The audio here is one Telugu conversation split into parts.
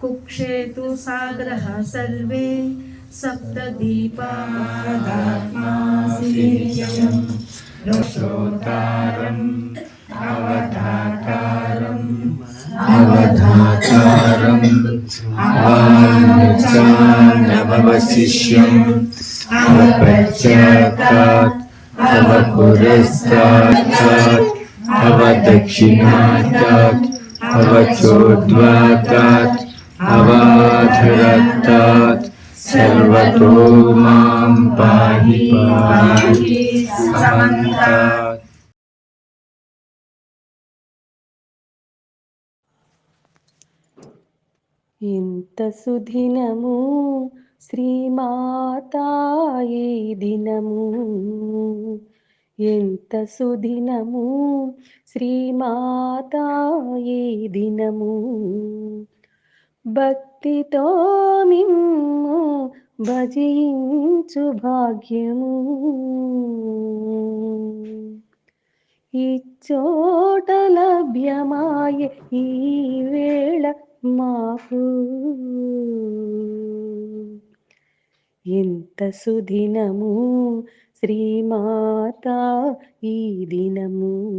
कुक्षेतु सागरः सर्वे सप्तदीपादात्मासीर्यम् रसोतारम् अवधातारम् अवधातारम् अवानुचानवशिष्यम् अवपश्चात्तात् अवपुरस्तात् अवदक्षिणातात् अवचोद्वातात् अवाधरतात् सर्वतो मां पाहि पाहि समन्तात् ఇంత సుదినము శ్రీమాతాయి దినము ఎంత సుదినము శ్రీమాతాయి దినము భక్తితో మిమ్ము భజించు భాగ్యము. ఇచ్చోట లభ్యమాయే ఈ వేళ మాకు. ఎంత సుదినము శ్రీమాత ఈ దినము.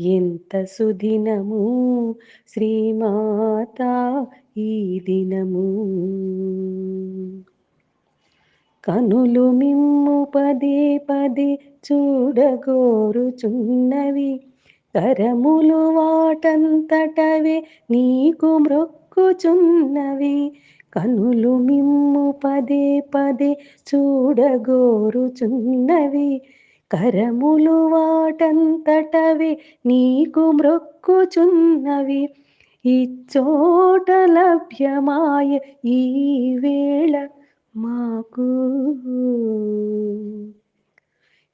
ఎంత సుదినము శ్రీమాత ఈ దినము? కనులు మిమ్ము పదే పదే చూడగోరుచున్నవి. కరములు వాటంతటవే నీకు మ్రొక్కుచున్నవి. కనులు మిమ్ము పదే పదే చూడగోరుచున్నవి. కరములు వాటంతటవి నీకు మ్రొక్కుచున్నవి. ఇచ్చోట లభ్యమాయ ఈ వేళ మాకు.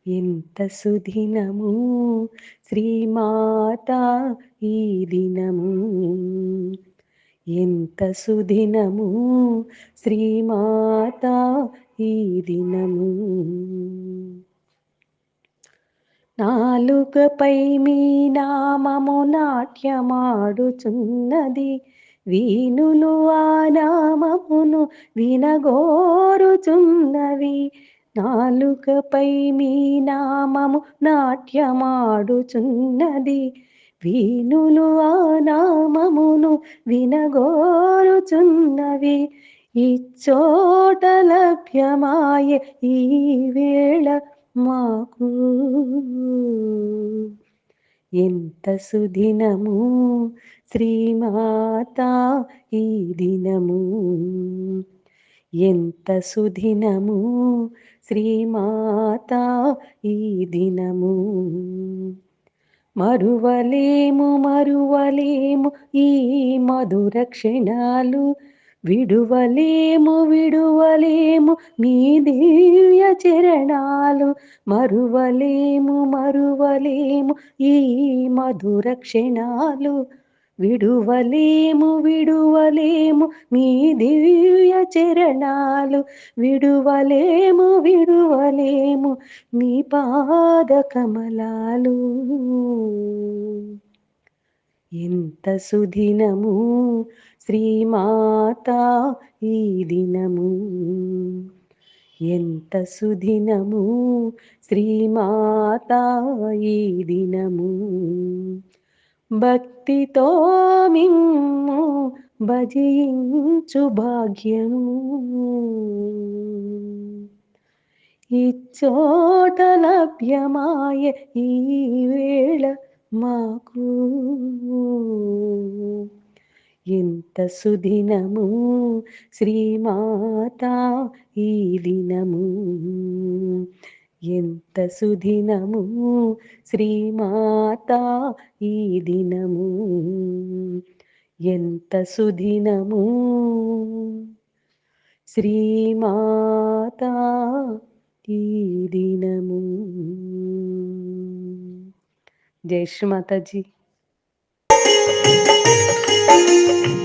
ఎంత సుదినము శ్రీమాత ఈ దినము. ఎంత సుదినము శ్రీమాత ఈ దినము. నాలుకపై మీ నామము నాట్యమాడుచున్నది. వీణులు ఆ నామమును వినగోరుచున్నవి. నాలుకపై మీ నామము నాట్యమాడుచున్నది. వీణులు ఆ నామమును వినగోరుచున్నవి. ఇచ్చోట లభ్యమాయ ఈ వేళ మాకు. ఎంత సుదినము శ్రీమాత ఈ దినము. ఎంత సుదినము శ్రీమాత ఈ దినము. మరువలేము మరువలేము ఈ మధుర క్షణాలు విడువలేము విడువలేము మీ దివ్య చరణాలు మరువలేము మరువలేము ఈ మధుర క్షణాలు విడువలేము విడువలేము మీ దివ్య చరణాలు విడువలేము విడువలేము మీ పాద కమలాలు. ఎంత సుదినము శ్రీమాత ఈ దినము. ఎంత సుదినము శ్రీమాత ఈ దినము. భక్తితో మిమ్ము భజించు భాగ్యము. ఇచ్చోట లభ్యమాయ ఈ వేళ మాకు. ఎంత సుదినము శ్రీమాత ఈ దినము? ఎంత సుదినము శ్రీమాత ఈ దినము? ఎంత సుదినము శ్రీమాత ఈ దినము? జై శ్రీ మాతాజీ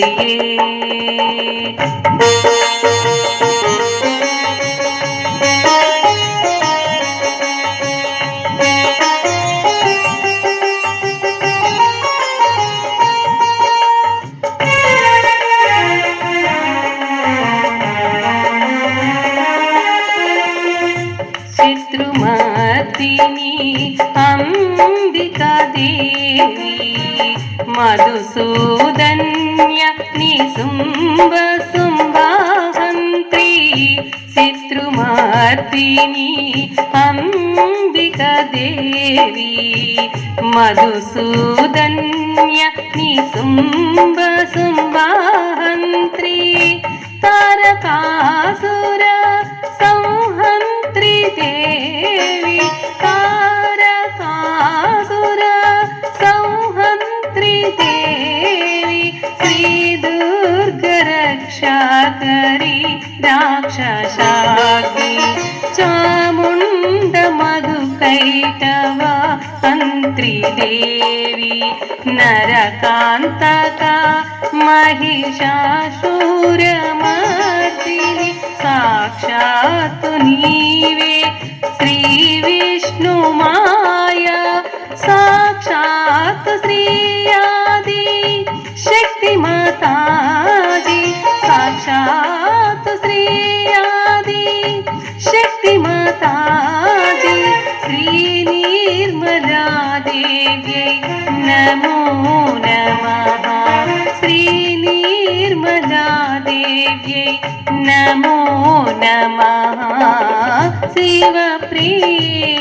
create. वाहन्त्री तारकासुर त्रिदेवी नरकान्तका महिषासुरमर्दिनि साक्षात् नीवे। నమ శివ ప్రియే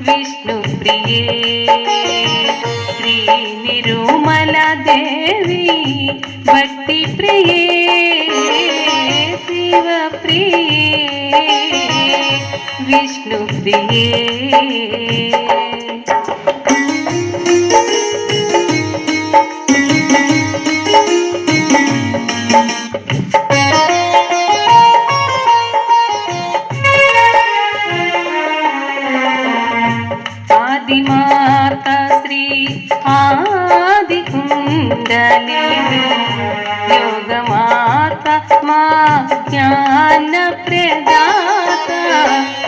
విష్ణు ప్రియే. శ్రీ నిరుమల దేవి భక్తి ప్రియే. శివ ప్రియే విష్ణు ప్రియే. జ్ఞాన ప్రదాత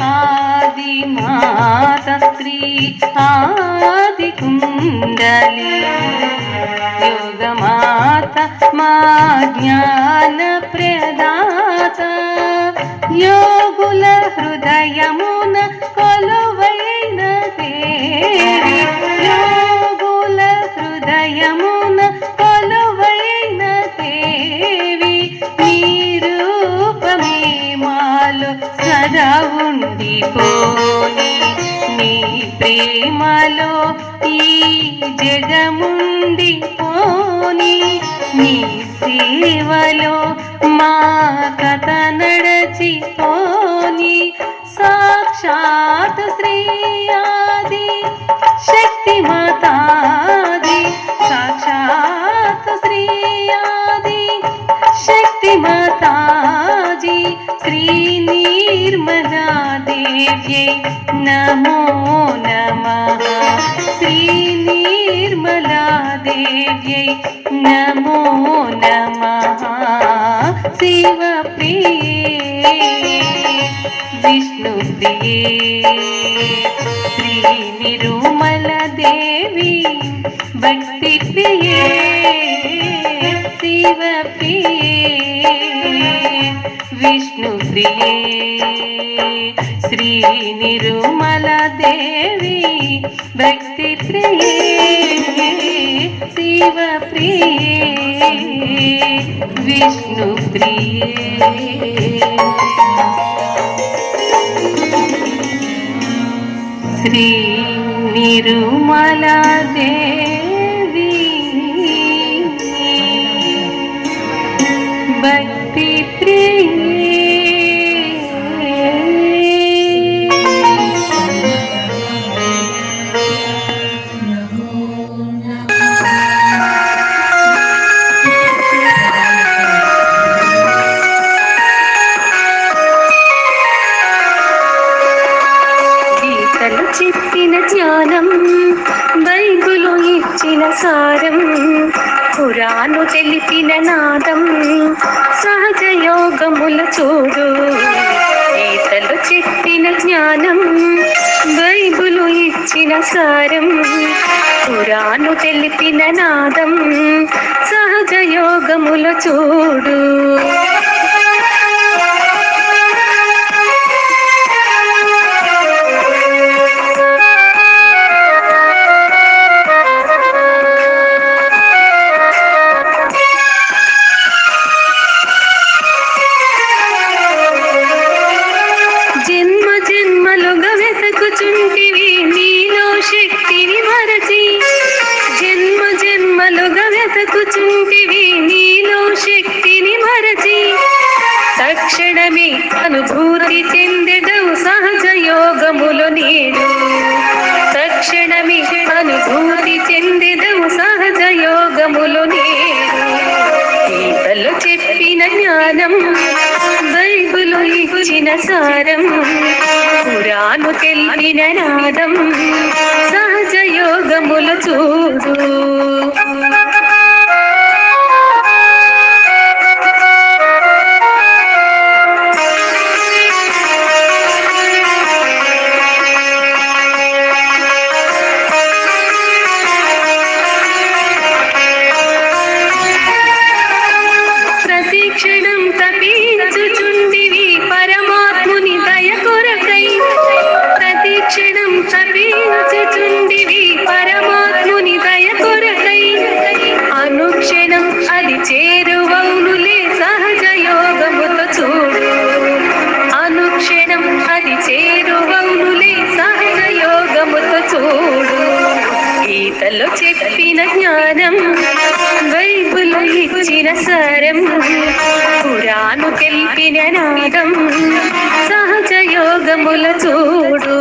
ఆదిమాత శ్రీ ఆది కుండలి యోగమాత మా జ్ఞాన ప్రదాత యోగుల హృదయమున కొలువైన దేవి సదా ఉండిపోని నీ ప్రేమలో ఈ జగముండి పోని నీ సేవలో మా కథ నడచిపోని సాక్షాత్ శ్రీ ఆది శక్తి మాతాది సాక్షాత్ శ్రీ ఆది శక్తి మాతాజీ శ్రీ నిర్మలా దేవ్యై నమో నమః. శ్రీ నిర్మలా దేవ్యై నమో నమః విష్ణుప్రియే శ్రీ నిరుమల దేవి భక్తి ప్రియే శివప్రియే విష్ణుప్రియే శ్రీ నిరుమలా దేవి నాదం సహజ యోగముల చూడు. గీతలు చెప్పిన జ్ఞానం బైబులు ఇచ్చిన సారం పురాను తెలిపిన నాదం సహజ యోగముల చూడు. అనుభూతి చెందెదవు సహజ యోగములు నేడు తక్షణమి అనుభూతి చెందెదవు సహజ యోగములు నేడు గీతలు చెప్పిన జ్ఞానం బైబులు ఇచ్చిన సారం పురాను తెలిపిన నాదం సహజ యోగములు చూడు. ఏడు చేరువౌనులే సహజ యోగముతో చూడు. గీతలో చెప్పిన జ్ఞానం బైబులు ఇచ్చిన సారం పురాను తెలిపిన నాదం సహజ యోగముల చూడు.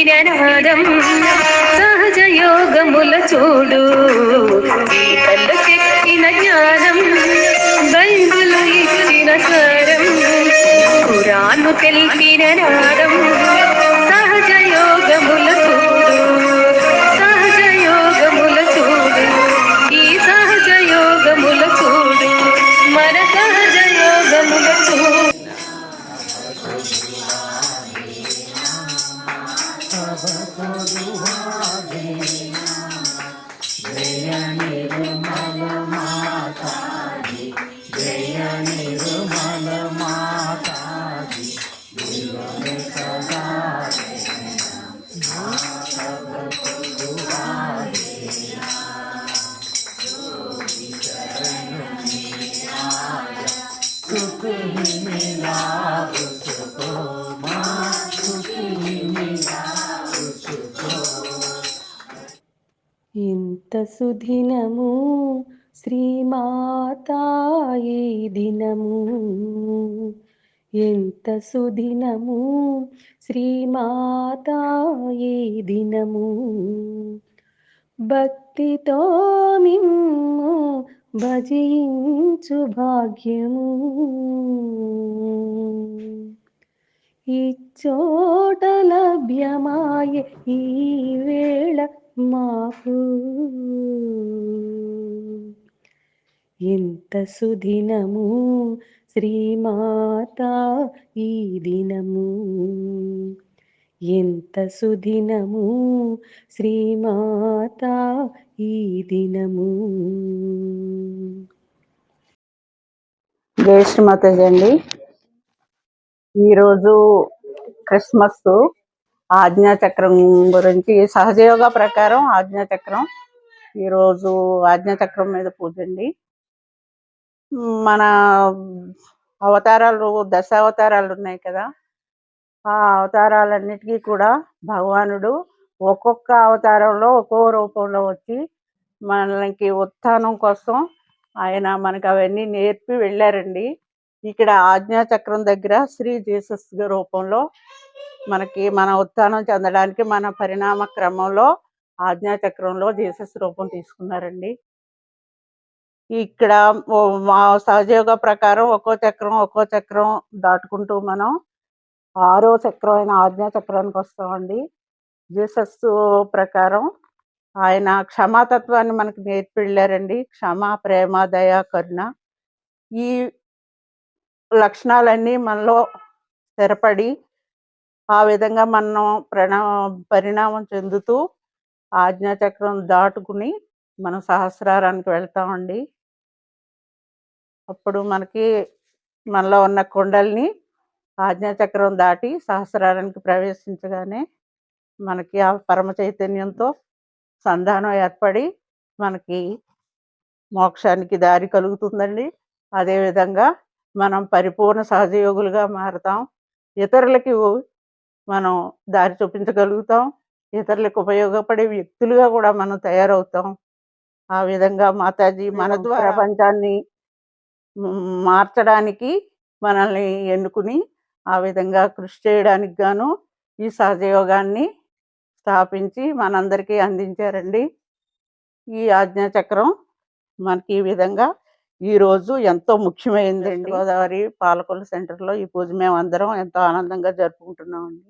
తెలిపిన నాదం సహజ యోగముల చూడు. గీతలు చెప్పిన జ్ఞానం బైబులు ఇచ్చిన సారం. పురాను తెలిపిన నాదం సుదినము శ్రీమాతాయి దినము. ఎంత సుదినము శ్రీమాతాయి దినము. భక్తితో మిమ్ము భజించు భాగ్యము. ఇచ్చోట లభ్యమాయే ఈ వేళ మాకు ఎంత సుదినము శ్రీమాత ఈ దినము. ఎంత సుదినము శ్రీమాత ఈ దినము. జయ శ్రీమాతాజీ అండి. ఈరోజు క్రిస్మస్ ఆజ్ఞా చక్రం గురించి సహజయోగ ప్రకారం ఆజ్ఞా చక్రం. ఈరోజు ఆజ్ఞా చక్రం మీద పూజ అండి. మన అవతారాలు దశ అవతారాలు ఉన్నాయి కదా. ఆ అవతారాలన్నిటికీ కూడా భగవానుడు ఒక్కొక్క అవతారంలో ఒక్కో రూపంలో వచ్చి మనకి ఉత్థానం కోసం ఆయన మనకు అవన్నీ నేర్పి వెళ్ళారండి. ఇక్కడ ఆజ్ఞా చక్రం దగ్గర శ్రీ జీసస్ రూపంలో మనకి మన ఉత్థానం చెందడానికి మన పరిణామ క్రమంలో ఆజ్ఞా చక్రంలో జీసస్ రూపం తీసుకున్నారండి. ఇక్కడ మా సహజయోగ ప్రకారం ఒక్కో చక్రం ఒక్కో చక్రం దాటుకుంటూ మనం ఆరో చక్రం అయిన ఆజ్ఞా చక్రానికి వస్తామండి. జీసస్ ప్రకారం ఆయన క్షమాతత్వాన్ని మనకు నేర్పిళ్ళారండి. క్షమ ప్రేమ దయ కరుణ. ఈ లక్షణాలన్నీ మనలో స్థిరపడి ఆ విధంగా మనం ప్రణా పరిణామం చెందుతూ ఆజ్ఞాచక్రం దాటుకుని మనం సహస్రారానికి వెళ్తామండి. అప్పుడు మనకి మనలో ఉన్న కొండల్ని ఆజ్ఞాచక్రం దాటి సహస్రారానికి ప్రవేశించగానే మనకి ఆ పరమ చైతన్యంతో సంధానం ఏర్పడి మనకి మోక్షానికి దారి కలుగుతుందండి. అదేవిధంగా మనం పరిపూర్ణ సహజయోగులుగా మారుతాం. ఇతరులకి మనం దారి చూపించగలుగుతాం. ఇతరులకు ఉపయోగపడే వ్యక్తులుగా కూడా మనం తయారవుతాం. ఆ విధంగా మాతాజీ మన ద్వారా ప్రపంచాన్ని మార్చడానికి మనల్ని ఎన్నుకుని ఆ విధంగా కృషి చేయడానికి గాను ఈ సహజయోగాన్ని స్థాపించి మనందరికీ అందించారండి. ఈ ఆజ్ఞా చక్రం మనకి ఈ విధంగా ఈ రోజు ఎంతో ముఖ్యమైనదండి గోదావరి పాలకొల్లు సెంటర్లో ఈ పూజ మేము అందరం ఎంతో ఆనందంగా జరుపుకుంటున్నామండి.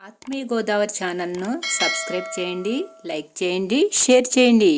ఆత్మీయ గోదావరి ఛానల్ను సబ్స్క్రైబ్ చేయండి లైక్ చేయండి షేర్ చేయండి.